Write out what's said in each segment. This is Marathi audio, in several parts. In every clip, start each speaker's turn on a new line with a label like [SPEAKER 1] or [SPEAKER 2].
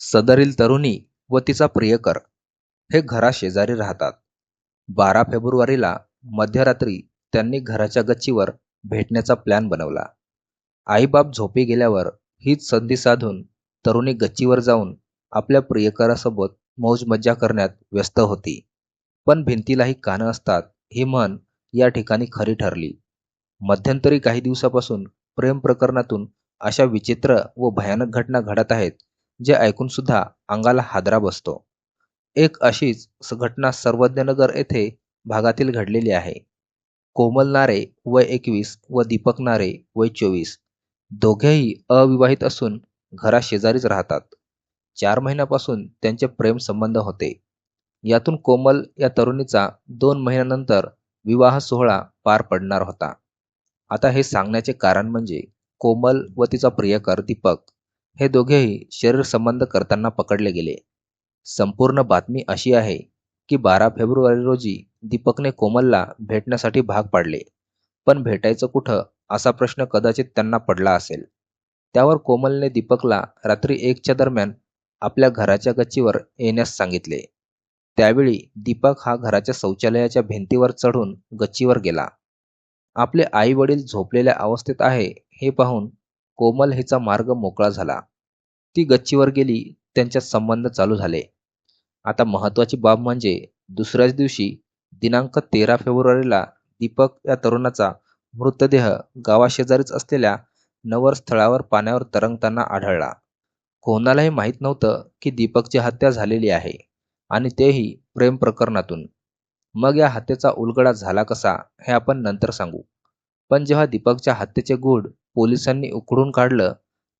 [SPEAKER 1] सदरील तरुणी व तिचा प्रियकर हे घराशेजारी राहतात. बारा फेब्रुवारीला मध्यरात्री त्यांनी घराच्या गच्चीवर भेटण्याचा प्लॅन बनवला. आईबाप झोपी गेल्यावर हीच संधी साधून तरुणी गच्चीवर जाऊन आपल्या प्रियकरासोबत मौज-मज्जा करण्यात व्यस्त होती. पण भिंतीलाही कानं असतात ही म्हण या ठिकाणी खरी ठरली. मध्यंतरी काही दिवसापासून प्रेम प्रकरणातून अशा विचित्र व भयानक घटना घडत आहेत जे ऐकून सुद्धा अंगाला हादरा बसतो. एक अशीच घटना सर्वज्ञनगर येथे भागातील घडलेली आहे. कोमल नारे वय एकवीस व दीपक नारे वय चोवीस दोघेही अविवाहित असून घराशेजारीच राहतात. चार महिन्यापासून त्यांचे प्रेम संबंध होते. यातून कोमल या तरुणीचा दोन महिन्यानंतर विवाह सोहळा पार पडणार होता. आता हे सांगण्याचे कारण म्हणजे कोमल व तिचा प्रियकर दीपक हे दोघेही शरीरसंबंध करताना पकडले गेले. संपूर्ण बातमी अशी आहे की बारा फेब्रुवारी रोजी दीपकने कोमलला भेटण्यासाठी भाग पाडले. पण भेटायचं कुठं असा प्रश्न कदाचित त्यांना पडला असेल. त्यावर कोमलने दीपकला रात्री एकच्या दरम्यान आपल्या घराच्या गच्चीवर येण्यास सांगितले. त्यावेळी दीपक हा घराच्या शौचालयाच्या भिंतीवर चढून गच्चीवर गेला. आपले आई-वडील झोपलेल्या अवस्थेत आहे हे पाहून कोमल हिचा मार्ग मोकळा झाला. ती गच्चीवर गेली त्यांच्यात संबंध चालू झाले. आता महत्त्वाची बाब म्हणजे दुसऱ्याच दिवशी दिनांक तेरा फेब्रुवारीला दीपक या तरुणाचा मृतदेह गावाशेजारीच असलेल्या नवरस्थळावर पाण्यावर तरंगताना आढळला. कोणालाही माहीत नव्हतं की दीपकची हत्या झालेली आहे आणि तेही प्रेम प्रकरणातून. मग या हत्येचा उलगडा झाला कसा हे आपण नंतर सांगू. पण जेव्हा दीपकच्या हत्येचे गूढ पोलिसांनी उकडून काढलं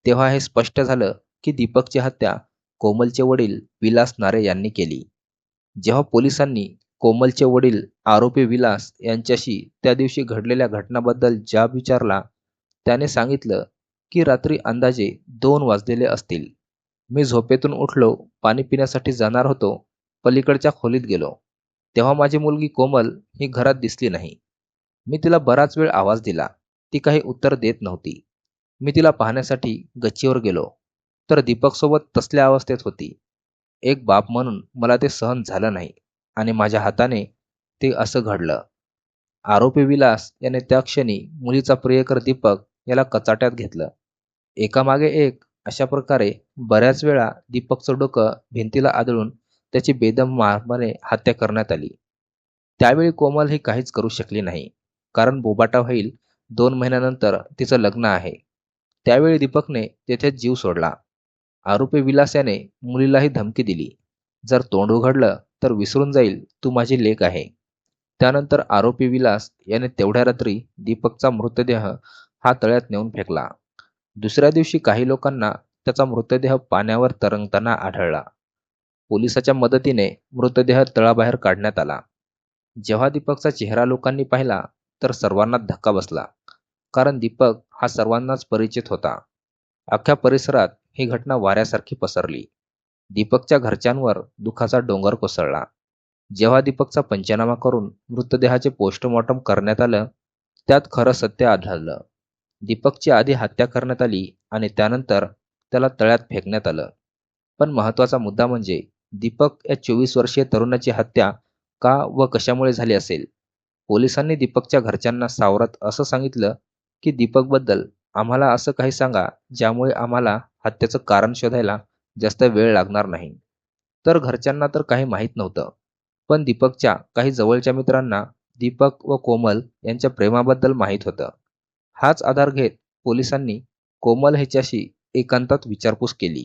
[SPEAKER 1] तेव्हा हे स्पष्ट झालं की दीपकची हत्या कोमलचे वडील विलास नारे यांनी केली. जेव्हा पोलिसांनी कोमलचे वडील आरोपी विलास यांच्याशी त्या दिवशी घडलेल्या घटनाबद्दल जाब विचारला त्याने सांगितलं की रात्री अंदाजे दोन वाजलेले असतील. मी झोपेतून उठलो पाणी पिण्यासाठी जाणार होतो. पलीकडच्या खोलीत गेलो. तेव्हा माझी मुलगी कोमल ही घरात दिसली नाही. मी तिला बराच वेळ आवाज दिला. ती काही उत्तर देत नव्हती. मी तिला पाहण्यासाठी गच्चीवर गेलो तर दीपकसोबत तसल्या अवस्थेत होती. एक बाप म्हणून मला ते सहन झालं नाही आणि माझ्या हाताने ते असं घडलं. आरोपी विलास याने त्या क्षणी मुलीचा प्रियकर दीपक याला कचाट्यात घेतलं. एकामागे एक अशा प्रकारे बऱ्याच वेळा दीपकचं डोकं भिंतीला आदळून त्याची बेदम मारमाने हत्या करण्यात आली. त्यावेळी कोमल ही काहीच करू शकली नाही. कारण बोबाटा होईल दोन महिन्यानंतर तिचं लग्न आहे. त्यावेळी दीपकने तेथेच जीव सोडला. आरोपी विलास याने मुलीलाही धमकी दिली. जर तोंड उघडलं तर विसरून जाईल तू माझी लेख आहे. त्यानंतर आरोपी विलास याने तेवढ्या रात्री दीपकचा मृतदेह हा तळ्यात नेऊन फेकला. दुसऱ्या दिवशी काही लोकांना त्याचा मृतदेह पाण्यावर तरंगताना आढळला. पोलिसाच्या मदतीने मृतदेह तळाबाहेर काढण्यात आला. जेव्हा दीपकचा चेहरा लोकांनी पाहिला तर सर्वांना धक्का बसला. कारण दीपक हा सर्वांनाच परिचित होता. अख्ख्या परिसरात ही घटना वाऱ्यासारखी पसरली. दीपकच्या घरच्यांवर दुःखाचा डोंगर कोसळला. जेव्हा दीपकचा पंचनामा करून मृतदेहाचे पोस्टमॉर्टम करण्यात आलं त्यात खरं सत्य आढळलं. दीपकची आधी हत्या करण्यात आली आणि त्यानंतर त्याला तळ्यात फेकण्यात आलं. पण महत्त्वाचा मुद्दा म्हणजे दीपक या चोवीस वर्षीय तरुणाची हत्या का व कशामुळे झाली असेल? पोलिसांनी दीपकच्या घरच्यांना सावरत असं सांगितलं की दीपकबद्दल आम्हाला असं काही सांगा ज्यामुळे आम्हाला हत्येचं कारण शोधायला जास्त वेळ लागणार नाही. तर घरच्यांना तर काही माहीत नव्हतं. पण दीपकच्या काही जवळच्या मित्रांना दीपक व कोमल यांच्या प्रेमाबद्दल माहीत होतं. हाच आधार घेत पोलिसांनी कोमल ह्याच्याशी एकांतात विचारपूस केली.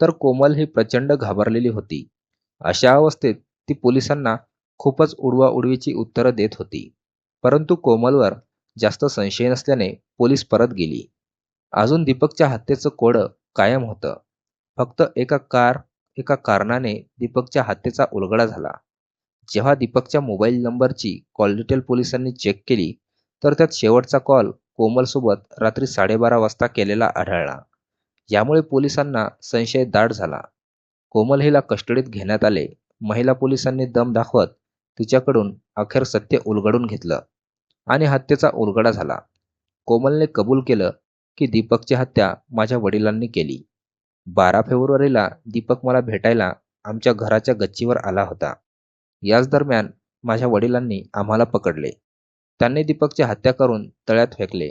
[SPEAKER 1] तर कोमल ही प्रचंड घाबरलेली होती. अशा अवस्थेत ती पोलिसांना खूपच उडवाउडवीची उत्तरं देत होती. परंतु कोमलवर जास्त संशय नसल्याने पोलीस परत गेली. अजून दीपकच्या हत्येचं कोडं कायम होतं. फक्त एका कार एका कारणाने दीपकच्या हत्येचा उलगडा झाला. जेव्हा दीपकच्या मोबाईल नंबरची कॉल डिटेल पोलिसांनी चेक केली तर त्यात शेवटचा कॉल कोमलसोबत रात्री साडेबारा वाजता केलेला आढळला. यामुळे पोलिसांना संशय दाट झाला. कोमल हिला कस्टडीत घेण्यात आले. महिला पोलिसांनी दम दाखवत तिच्याकडून अखेर सत्य उलगडून घेतलं आणि हत्येचा उलगडा झाला. कोमलने कबूल केलं की दीपकची हत्या माझ्या वडिलांनी केली. बारा फेब्रुवारीला दीपक मला भेटायला आमच्या घराच्या गच्चीवर आला होता याच दरम्यान माझ्या वडिलांनी आम्हाला पकडले त्यांनी दीपकची हत्या करून तळ्यात फेकले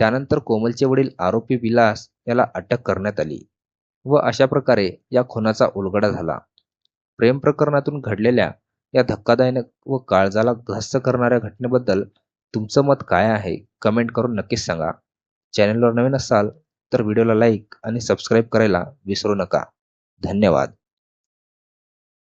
[SPEAKER 1] त्यानंतर कोमलचे वडील आरोपी विलास याला अटक करण्यात आली व अशा प्रकारे या खुनाचा उलगडा झाला प्रेम प्रकरणातून घडलेल्या या धक्कादायक व काळजाला ग्रस्त करणाऱ्या घटनेबद्दल तुमचं मत काय आहे कमेंट करून नक्कीच सांगा. चॅनलवर नवीन असाल तर व्हिडिओला लाईक आणि सबस्क्राईब करायला विसरू नका. धन्यवाद.